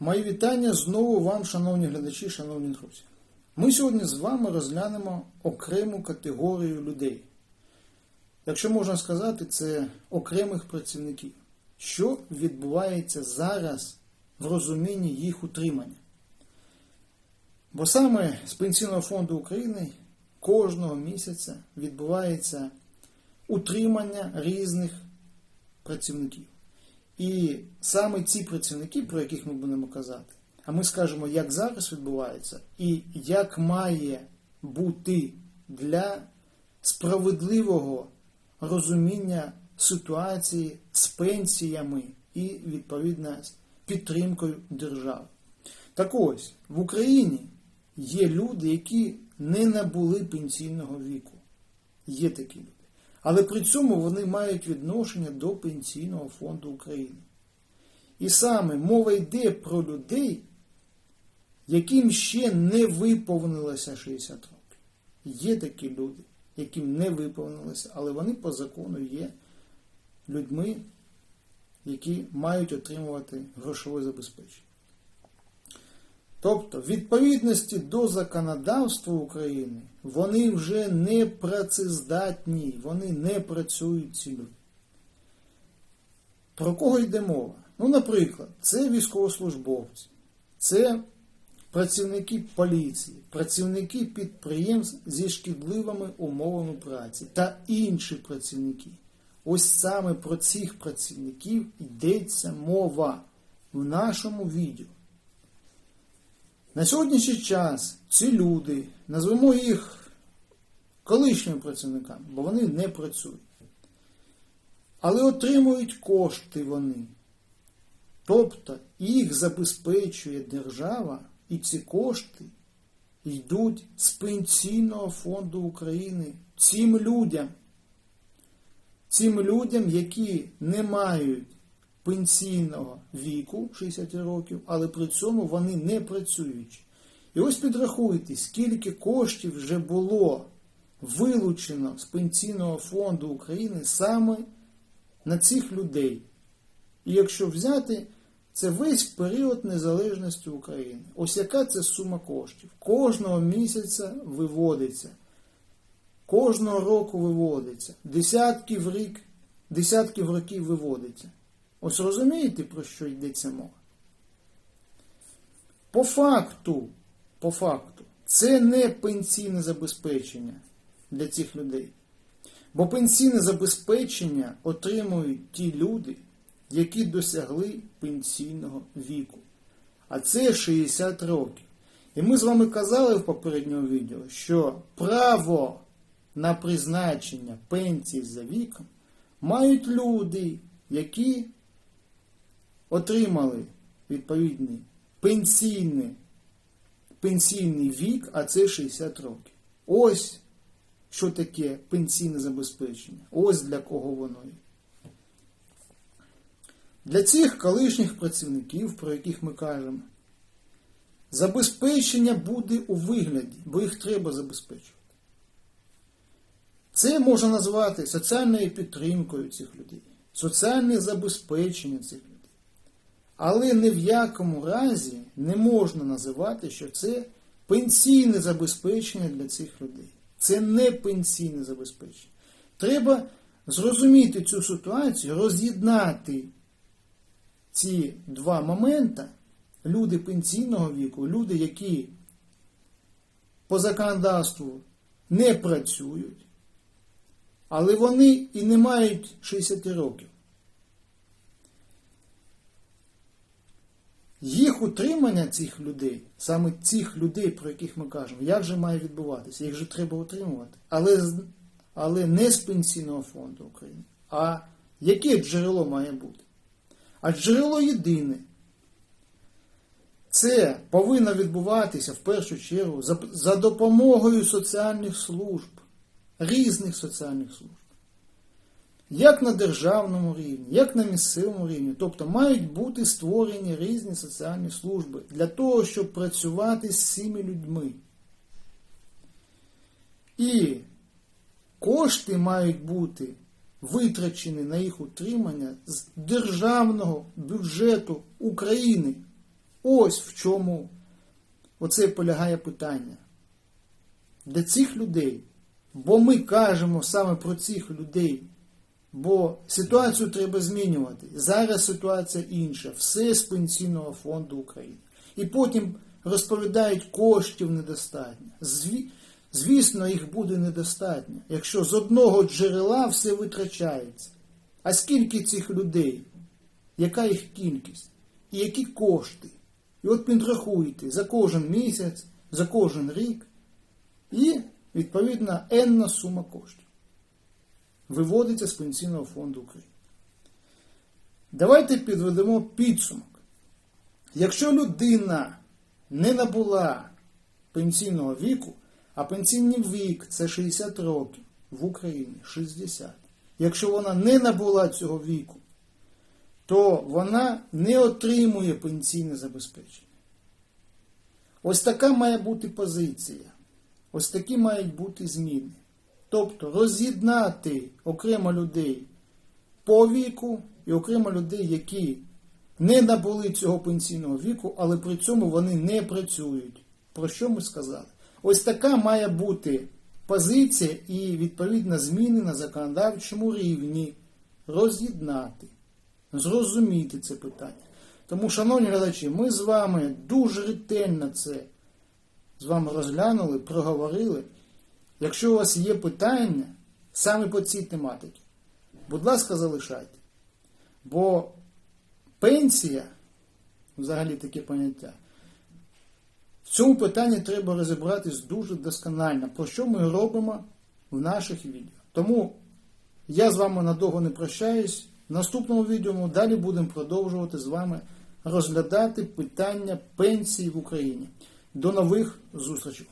Мої вітання знову вам, шановні глядачі, шановні друзі. Ми сьогодні з вами розглянемо окрему категорію людей. Якщо можна сказати, це окремих працівників. Що відбувається зараз в розумінні їх утримання? Бо саме з Пенсійного фонду України кожного місяця відбувається утримання різних працівників. І саме ці працівники, про яких ми будемо казати, а ми скажемо, як зараз відбувається, і як має бути для справедливого розуміння ситуації з пенсіями і, відповідно, з підтримкою держави. Так ось, в Україні є люди, які не набули пенсійного віку. Є такі люди. Але при цьому вони мають відношення до Пенсійного фонду України. І саме мова йде про людей, яким ще не виповнилося 60 років. Є такі люди, яким не виповнилося, але вони по закону є людьми, які мають отримувати грошове забезпечення. Тобто, в відповідності до законодавства України, вони вже не працездатні, вони не працюють ці люди. Про кого йде мова? Ну, наприклад, це військовослужбовці, це працівники поліції, працівники підприємств зі шкідливими умовами праці та інші працівники. Ось саме про цих працівників йдеться мова в нашому відео. На сьогоднішній час ці люди, назвемо їх колишніми працівниками, бо вони не працюють. Але отримують кошти вони. Тобто їх забезпечує держава, і ці кошти йдуть з Пенсійного фонду України цим людям. Цим людям, які не мають пенсійного віку 60 років, але при цьому вони не працюючі. І ось підрахуйте, скільки коштів вже було вилучено з Пенсійного фонду України саме на цих людей. І якщо взяти, це весь період незалежності України. Ось яка це сума коштів. Кожного місяця виводиться. Кожного року виводиться. Десятків рік, десятків років виводиться. Ось розумієте, про що йдеться мова? По факту, по факту, це не пенсійне забезпечення для цих людей. Бо пенсійне забезпечення отримують ті люди, які досягли пенсійного віку. А це 60 років. І ми з вами казали в попередньому відео, що право на призначення пенсії за віком мають люди, які отримали відповідний пенсійний, пенсійний вік, а це 60 років. Ось що таке пенсійне забезпечення. Ось для кого воно є. Для цих колишніх працівників, про яких ми кажемо, забезпечення буде у вигляді, бо їх треба забезпечувати. Це можна назвати соціальною підтримкою цих людей, соціальне забезпечення цих людей. Але ні в якому разі не можна називати, що це пенсійне забезпечення для цих людей. Це не пенсійне забезпечення. Треба зрозуміти цю ситуацію, роз'єднати ці два моменти. Люди пенсійного віку, люди, які по законодавству не працюють, але вони і не мають 60 років. Їх утримання цих людей, саме цих людей, про яких ми кажемо, як же має відбуватися? Їх же треба утримувати. Але, але не з Пенсійного фонду України. А яке джерело має бути? А джерело єдине. Це повинно відбуватися в першу чергу за, за допомогою соціальних служб, різних соціальних служб. Як на державному рівні, як на місцевому рівні. Тобто мають бути створені різні соціальні служби для того, щоб працювати з цими людьми. І кошти мають бути витрачені на їх утримання з державного бюджету України. Ось в чому оце полягає питання. Для цих людей, бо ми кажемо саме про цих людей, бо ситуацію треба змінювати. Зараз ситуація інша. Все з Пенсійного фонду України. І потім розповідають, коштів недостатньо. Звісно, їх буде недостатньо, якщо з одного джерела все витрачається. А скільки цих людей? Яка їх кількість? І які кошти? І от підрахуйте за кожен місяць, за кожен рік і, відповідно, енна сума коштів виводиться з Пенсійного фонду України. Давайте підведемо підсумок. Якщо людина не набула пенсійного віку, а пенсійний вік це 60 років в Україні 60. Якщо вона не набула цього віку, то вона не отримує пенсійне забезпечення. Ось така має бути позиція. Ось такі мають бути зміни. Тобто роз'єднати окремо людей по віку і окремо людей, які не набули цього пенсійного віку, але при цьому вони не працюють. Про що ми сказали? Ось така має бути позиція і відповідно зміни на законодавчому рівні. Роз'єднати, зрозуміти це питання. Тому, шановні глядачі, ми з вами дуже ретельно це з вами розглянули, проговорили. Якщо у вас є питання саме по цій тематиці, будь ласка, залишайте. Бо пенсія, взагалі таке поняття, в цьому питанні треба розібратись дуже досконально, про що ми робимо в наших відео. Тому я з вами надовго не прощаюсь. В наступному відео ми далі будемо продовжувати з вами розглядати питання пенсії в Україні. До нових зустрічей!